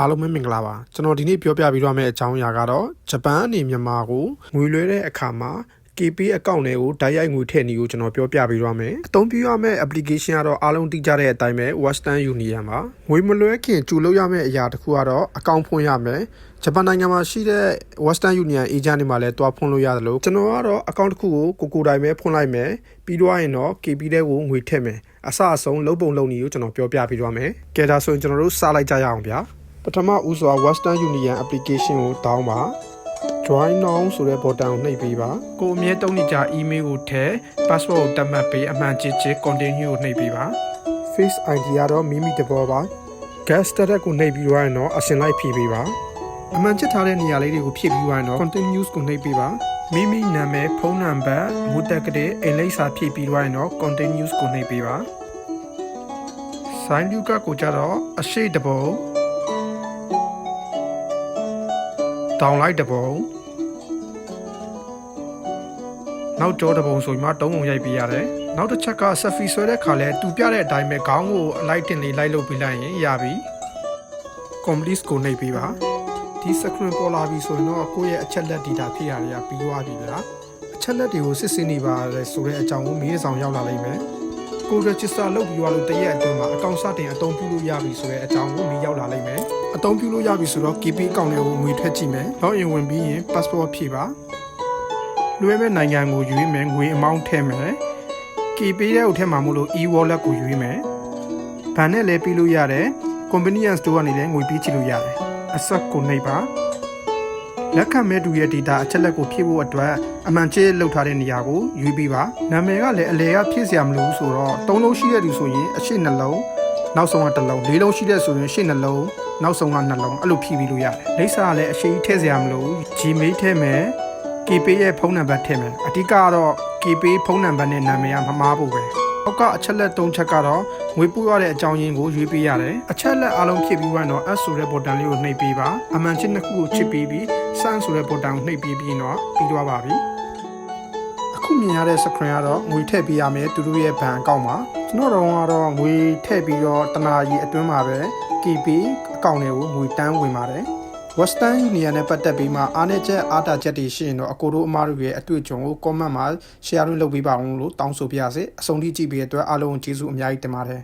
အားလုံးပဲမင်္ဂလာပါကျွန်တော်ဒီနေ့ပြောပြပေးတော့မယ့်အကြောင်းအရာကတော့ဂျပန်အနေမြန်မာကိုငွေလွှဲတဲ့အခါမှာ KP အကောင့်တွေကိုဓာတ်ရိုက်ငွေထည့်နည်းကိုကျွန်တော်ပြောပြပေးတော့မယ်အသုံးပြုရမယ့် application ကတော့အားလုံးသိကြတဲ့အတိုင်းပဲ Western Union ပါငွေမလွှဲခင်ကြိုလို့ရမယ့်အရာတစ်ခုကတော့အကောင့်ဖွင့်ရမယ်ဂျပန်နိုင်ငံမှာရှိတဲ့ Western Union agent တွေမှာလည်းတွားဖွင့်လို့ရတယ်လို့ကျွန်တော်ကတော့အကောင့်တစ်ခုကိုကိုကိုတိုင်ပဲဖွင့်လိုက်မယ်ပြီးတော့ရင်တော့ KP တဲ့ကိုငွေထည့်မယ်အစအဆုံးလုံးပုံလုံးနည်းကိုကျွန်တော်ပြောပြပေးတော့မယ်ကဲဒါဆိုရင်ကျွန်တော်တို့စလိုက်ကြရအောင်ဗျာ ပထမဦးစွာ Western Union application ကိုတောင်းပါ join now ဆိုတဲ့ button ကိုနှိပ်ပေးပါကိုအမြဲတုံးနေကြ email ကိုထည့် password ကိုတတ်မှတ်ပေးအမှန်ချစ်ချစ် continue ကိုနှိပ်ပေးပါ face id ကတော့မိမိတဘောပါ gas status ကိုနှိပ်ပြီးတော့ရင်တော့အစင်လိုက်ဖြည့်ပေးပါအမှန်ချစ်ထားတဲ့နေရာလေးတွေကိုဖြည့်ပြီးတော့ရင်တော့ continuous ကိုနှိပ်ပေးပါမိမိနာမည်ဖုန်းနံပါတ်မူတက်ကတဲ့အိမ်လိပ်စာဖြည့်ပြီးတော့ရင်တော့ continuous ကိုနှိပ်ပေးပါ sign view ကကိုကြတော့အရှိတဘော တောင်လိုက်တစ်ပုံနောက်ကြောတစ်ပုံဆိုပြီးမှသုံးပုံရိုက်ပေးရတယ်နောက်တစ်ချက်ကဆက်ဖီဆွဲတဲ့ခါလဲတူပြတဲ့အတိုင်းပဲခေါင်းကိုအလိုက်တင်လေးလိုက်လုပ်ပေးလိုက်ရင်ရပြီ complete ကိုနှိပ်ပေးပါဒီ screen ပေါ်လာပြီဆိုရင်တော့ကိုယ့်ရဲ့အချက်လက် data ဖြည့်ရတွေကပြီးသွားပြီလားအချက်လက်တွေကိုစစ်စစ်နေပါလဲဆိုတဲ့အကြောင်းကိုမေးဆောင်ရောက်လာလိမ့်မယ် ကို register လုပ်ပြီးသွားလို့တရက်အတွင်းမှာအကောင့်စတင်အသုံးပြုလို့ရပြီဆိုတဲ့အကြောင်းကိုမေးရောက်လာလိမ့်မယ်အသုံးပြုလို့ရပြီဆိုတော့ KP အကောင့်တွေကိုငွေထည့်ကြည့်မယ်။နောက်ရင်ဝင်ပြီးရင် passport ဖြည့်ပါ။လွှဲမဲ့နိုင်ငံကိုရွေးမယ်ငွေ amount ထည့်မယ်။ KP တဲ့ကိုထည့်မှာမို့လို့ e-wallet ကိုရွေးမယ်။ဘဏ်နဲ့လည်းပြီးလို့ရတယ်။ convenience store ကနေလည်းငွေပြီးချလို့ရတယ်။အဆက်ကိုနှိပ်ပါ။ လက်ခံမဲ့သူရဲ့ data အချက်လက်ကိုဖြည့်ဖို့အတွက်အမှန်ချစ်လောက်ထားတဲ့နေရာကိုရွေးပြီးပါနာမည်ကလည်းအလဲကဖြည့်စရာမလိုဘူးဆိုတော့သုံးလုံးရှိတဲ့သူဆိုရင်အရှိနှလုံးနောက်ဆုံးကတစ်လုံးလေးလုံးရှိတဲ့ဆိုရင်ရှစ်နှလုံးနောက်ဆုံးကနှလုံးအဲ့လိုဖြည့်ပြီးလို့ရတယ်လိပ်စာကလည်းအရှိကြီးထည့်စရာမလိုဘူး Gmail ထည့်မယ် KPay ရဲ့ဖုန်းနံပါတ်ထည့်မယ်အဓိကကတော့ KPay ဖုန်းနံပါတ်နဲ့နာမည်ကမမှားဖို့ပဲအောက်ကအချက်လက်၃ချက်ကတော့ငွေပို့ရတဲ့အကြောင်းရင်းကိုရွေးပေးရတယ်အချက်လက်အလုံးဖြည့်ပြီးတော့ S ဆိုတဲ့ button လေးကိုနှိပ်ပေးပါအမှန်ချစ်နှစ်ခုကိုချစ်ပြီးပြီး Sun ဆိုတဲ့ button ကိုနှိပ်ပြီးပြီးတော့ပြီးသွားပါပြီအခုမြင်ရတဲ့ screen ကတော့ငွေထည့်ပေးရမယ်သူတို့ရဲ့ဘဏ်အကောင့်မှာကျွန်တော်တို့ကတော့ငွေထည့်ပြီးတော့တနာရီအတွင်းမှာပဲ KP အကောင့်တွေကိုငွေတန်းဝင်ပါတယ် Western Union နဲ့ပတ်သက်ပြီးမှအားနည်းချက်အားတာချက်တွေရှိရင်တော့အကိုတို့အမားတို့ရဲ့အတွေ့အကြုံကို comment မှာ share လုပ်ပေးပါအောင်လို့တောင်းဆိုပါရစေအဆုံးထိကြည့်ပေးတဲ့အတွက်အားလုံးကျေးဇူးအများကြီးတင်ပါတယ်